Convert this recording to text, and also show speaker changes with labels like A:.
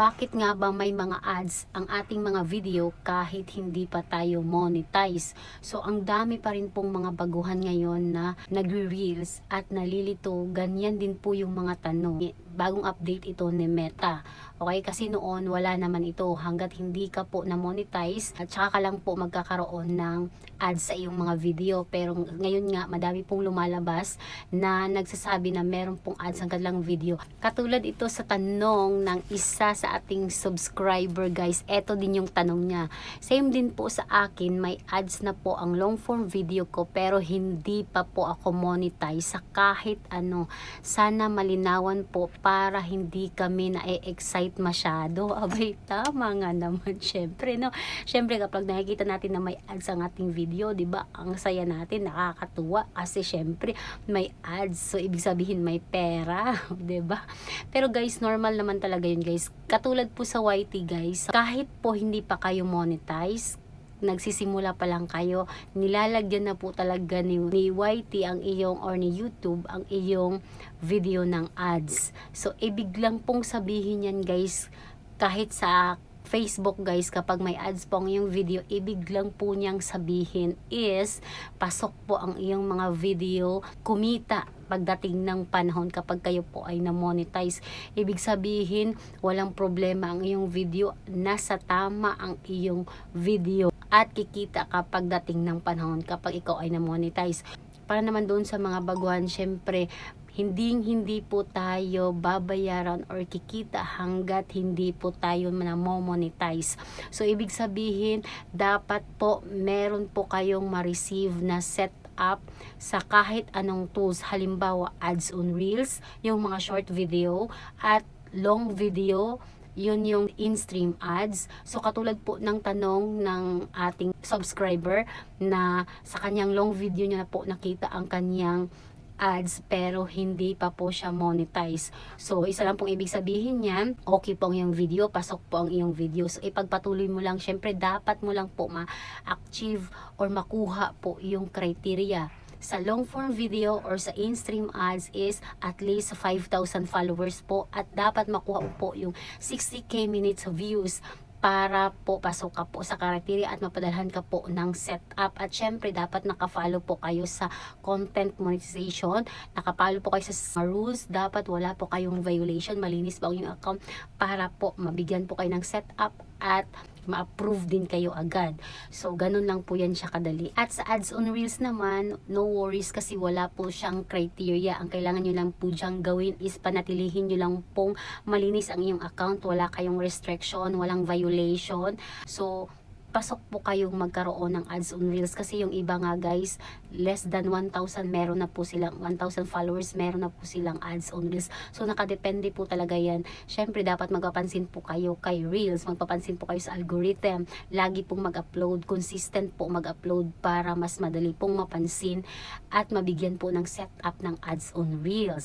A: bakit nga ba may mga ads ang ating mga video kahit hindi pa tayo monetize? So, ang dami pa rin pong mga baguhan ngayon na nagre-reels at nalilito. Ganyan din po yung mga tanong. Bagong update ito ni Meta. Okay, kasi noon wala naman ito hanggat hindi ka po na monetize at saka ka lang po magkakaroon ng ads sa iyong mga video. Pero ngayon nga, madami pong lumalabas na nagsasabi na meron pong ads ang kanilang video. Katulad ito sa tanong ng isa sa ating subscriber guys. Ito din yung tanong niya. Same din po sa akin, may ads na po ang long form video ko pero hindi pa po ako monetize sa kahit ano. Sana malinawan po para hindi kami na-excite masyado. Abay, tama nga naman syempre, no? Syempre kapag nakikita natin na may ads ang ating video, 'di ba? Ang saya natin, nakakatuwa kasi syempre may ads. So ibig sabihin may pera, 'di ba? Pero guys, normal naman talaga 'yun, guys. Katulad po sa YT, guys, kahit po hindi pa kayo monetize, nagsisimula pa lang kayo, nilalagyan na po talaga ni, ni YT ang iyong or ni YouTube ang iyong video ng ads. So, ibig lang pong sabihin yan guys, kahit sa Facebook guys, kapag may ads po ang iyong video, ibig lang po niyang sabihin is, pasok po ang iyong mga video, kumita pagdating ng panahon kapag kayo po ay na-monetize. Ibig sabihin, walang problema ang iyong video, nasa tama ang iyong video at kikita kapag dating ng panahon kapag ikaw ay na-monetize. Para naman doon sa mga baguhan, syempre, hindi hindi po tayo babayaran or kikita hanggat hindi po tayo na monetize. So ibig sabihin dapat po meron po kayong ma-receive na set up sa kahit anong tools halimbawa ads on reels, yung mga short video at long video yun yung in-stream ads. So, katulad po ng tanong ng ating subscriber na sa kanyang long video niya na po nakita ang kanyang ads pero hindi pa po siya monetize. So, isa lang pong ibig sabihin niyan, okay po ang iyong video, pasok po ang iyong video. So, ipagpatuloy mo lang, syempre dapat mo lang po ma-achieve or makuha po yung criteria sa long form video or sa in-stream ads is at least 5,000 followers po at dapat makuha po yung 60k minutes views para po pasok ka po sa criteria at mapadalhan ka po ng setup. At syempre dapat nakafollow po kayo sa content monetization. Nakapalo po kayo sa rules. Dapat wala po kayong violation. Malinis ang yung account para po mabigyan po kayo ng setup at ma-approve din kayo agad. So, ganun lang po yan siya kadali. At sa ads on reels naman, no worries kasi wala po siyang criteria. Ang kailangan nyo lang po diyang gawin is panatilihin nyo lang pong malinis ang iyong account. Wala kayong restriction, walang violation. So, pasok po kayong magkaroon ng ads on reels kasi yung iba nga guys less than 1,000 meron na po silang 1,000 followers meron na po silang ads on reels. So nakadepende po talaga yan. Syempre dapat magpapansin po kayo kay reels magpapansin po kayo sa algorithm. Lagi pong mag-upload consistent po mag-upload para mas madali pong mapansin at mabigyan po ng setup ng ads on reels